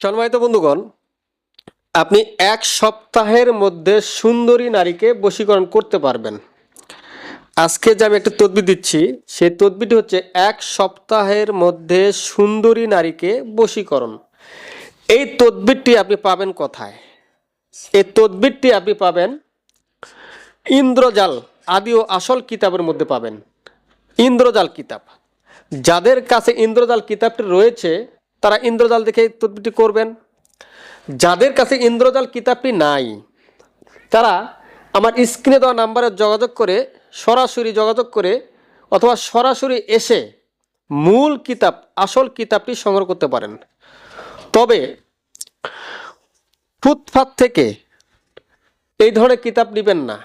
সম্মানিত বন্ধুগণ, আপনি এক সপ্তাহের মধ্যে সুন্দরী নারীকে বশীকরণ করতে পারবেন। আজকে যে আমি একটা তদবির দিচ্ছি, সেই তদবিরটি হচ্ছে এক সপ্তাহের মধ্যে সুন্দরী নারীকে বশীকরণ। এই তদবিরটি আপনি পাবেন কোথায়? এই তদবিরটি আপনি পাবেন ইন্দ্রজাল আদি ও আসল কিতাবের মধ্যে পাবেন। ইন্দ্রজাল কিতাব। যাদের কাছে ইন্দ্রজাল কিতাবটি রয়েছে তারা ইন্দ্রজাল দেখে এই তদবিরটি করবেন। যাদের কাছে ইন্দ্রজাল কিতাবটি নাই, তারা আমার স্ক্রিনে দেওয়া নাম্বারে যোগাযোগ করে, সরাসরি যোগাযোগ করে অথবা সরাসরি এসে মূল কিতাব, আসল কিতাবটি সংগ্রহ করতে পারেন। তবে ফুটপাত থেকে এই ধরনের কিতাব নেবেন না।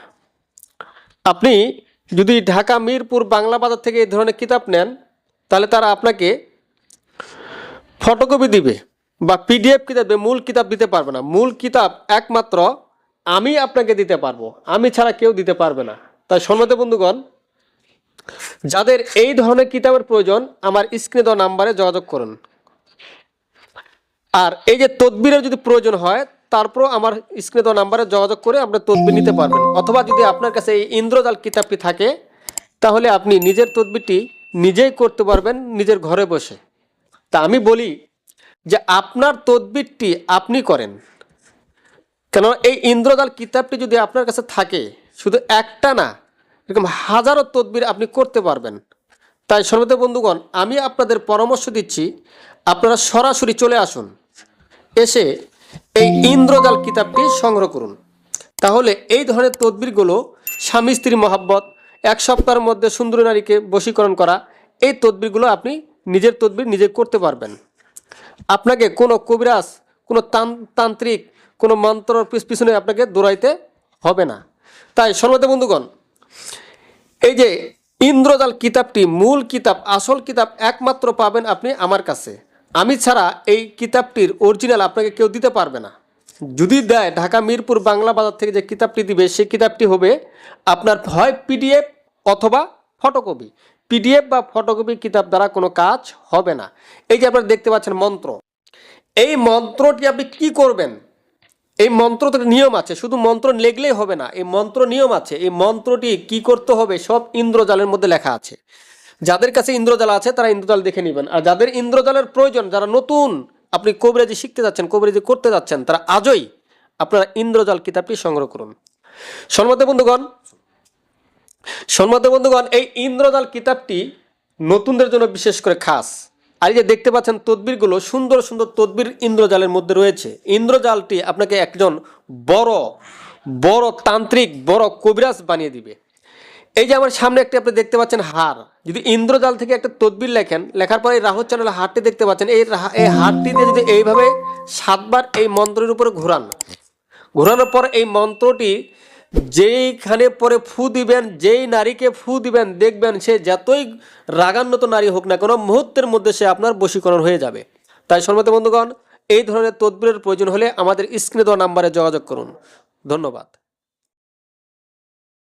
আপনি যদি ঢাকা মিরপুর বাংলা বাজার থেকে এই ধরনের কিতাব নেন, তাহলে তারা আপনাকে ফটোকপি দিবে বা পিডিএফ কিতাব দেবে, মূল কিতাব দিতে পারবে না। মূল কিতাব একমাত্র আমি আপনাকে দিতে পারব আমি ছাড়া কেউ দিতে পারবে না। তাই সম্মত বন্ধুগণ যাদের এই ধরনের কিতাবের প্রয়োজন আমার স্ক্রিনে দেওয়া নাম্বারে যোগাযোগ করুন। আর এই যে তদবিরের যদি প্রয়োজন হয় তারপরও আমার স্ক্রিনে দেওয়া নাম্বারে যোগাযোগ করে আপনি তদবির নিতে পারবেন। অথবা যদি আপনার কাছে এই ইন্দ্রজাল কিতাবটি থাকে তাহলে আপনি নিজের তদবিরটি নিজেই করতে পারবেন নিজের ঘরে বসে। তা আমি বলি যে আপনার তদবিরটি আপনি করেন। কেন এই ইন্দ্রজাল কিতাবটি যদি আপনার কাছে থাকে, শুধু একটা না, এরকম হাজারো তদবির আপনি করতে পারবেন। তাই সর্বত বন্ধুগণ, আমি আপনাদের পরামর্শ দিচ্ছি, আপনারা সরাসরি চলে আসুন। এসে এই ইন্দ্রজাল কিতাবটি সংগ্রহ করুন। তাহলে এই ধরনের তদবিরগুলো স্বামী স্ত্রী মহাব্বত, এক সপ্তাহের মধ্যে সুন্দরী নারীকে বশীকরণ করা, এই তদবিরগুলো আপনি নিজের তদবির নিজে করতে পারবেন। আপনাকে কোনো কবিরাজ, কোনো তান- তান্ত্রিক, কোনো মন্ত্র পিছ- পিছনে আপনাকে দৌড়াইতে হবে না। তাই সর্বত বন্ধুগণ, এই যে ইন্দ্রজাল কিতাবটি মূল কিতাব, আসল কিতাব একমাত্র পাবেন আপনি আমার কাছে। আমি ছাড়া এই কিতাবটির অরিজিনাল আপনাকে কেউ দিতে পারবে না। যদি দেয় ঢাকা মিরপুর বাংলা বাজার থেকে যে কিতাবটি দিবে, সেই কিতাবটি হবে আপনার হয় পিডিএফ অথবা ফটোকপি। পিডিএফ বা ফটোকপি কিতাব দ্বারা কোনো কাজ হবে না। এই যে আপনারা দেখতে পাচ্ছেন মন্ত্র। এই মন্ত্রটি আপনি কি করবেন? এই মন্ত্রটার নিয়ম আছে, শুধু মন্ত্র লেগলেই হবে না, এই মন্ত্র নিয়ম আছে, এই মন্ত্রটি কি করতে হবে সব ইন্দ্রজালের মধ্যে লেখা আছে। যাদের কাছে ইন্দ্রজাল আছে, তারা ইন্দ্রজাল দেখে নেবেন, আর যাদের ইন্দ্রজালের প্রয়োজন, যারা নতুন আপনি কবিরাজি শিখতে যাচ্ছেন, কবিরাজি করতে যাচ্ছেন, তারা আজই আপনারা ইন্দ্রজাল কিতাবটি সংগ্রহ করুন। সম্মত বন্ধুগণ সম্মত বন্ধুগণ, এই ইন্দ্রজাল কিতাবটি নতুনদের জন্য বিশেষ করে খাস। আর যে দেখতে পাচ্ছেন তদবিরগুলো, সুন্দর সুন্দর তদবির ইন্দ্রজালের মধ্যে রয়েছে। ইন্দ্রজালটি আপনাকে একজন বড় বড় তান্ত্রিক, বড় কবিরাজ বানিয়ে দিবে। এই যে আমার সামনে একটি আপনি দেখতে পাচ্ছেন হার। যদি ইন্দ্রজাল থেকে একটা তদবির লেখেন, লেখার পরে এই রাহুল চ্যানেল হারটি দেখতে পাচ্ছেন। এই এই হারটিতে যদি এইভাবে সাতবার এই মন্ত্রের উপরে ঘোরান, ঘোরানোর পর এই মন্ত্রটি যেইখানে পরে ফু দিবেন, যেই নারীকে ফু দিবেন, দেখবেন সে যতই রাগান্বিত নারী হোক না কোনো, মুহূর্তের মধ্যে সে আপনার বশীকরণ হয়ে যাবে। তাই সর্বতে বন্ধুগণ, এই ধরনের তদবিরের প্রয়োজন হলে আমাদের স্ক্রিনে দেওয়া নাম্বারে যোগাযোগ করুন। ধন্যবাদ।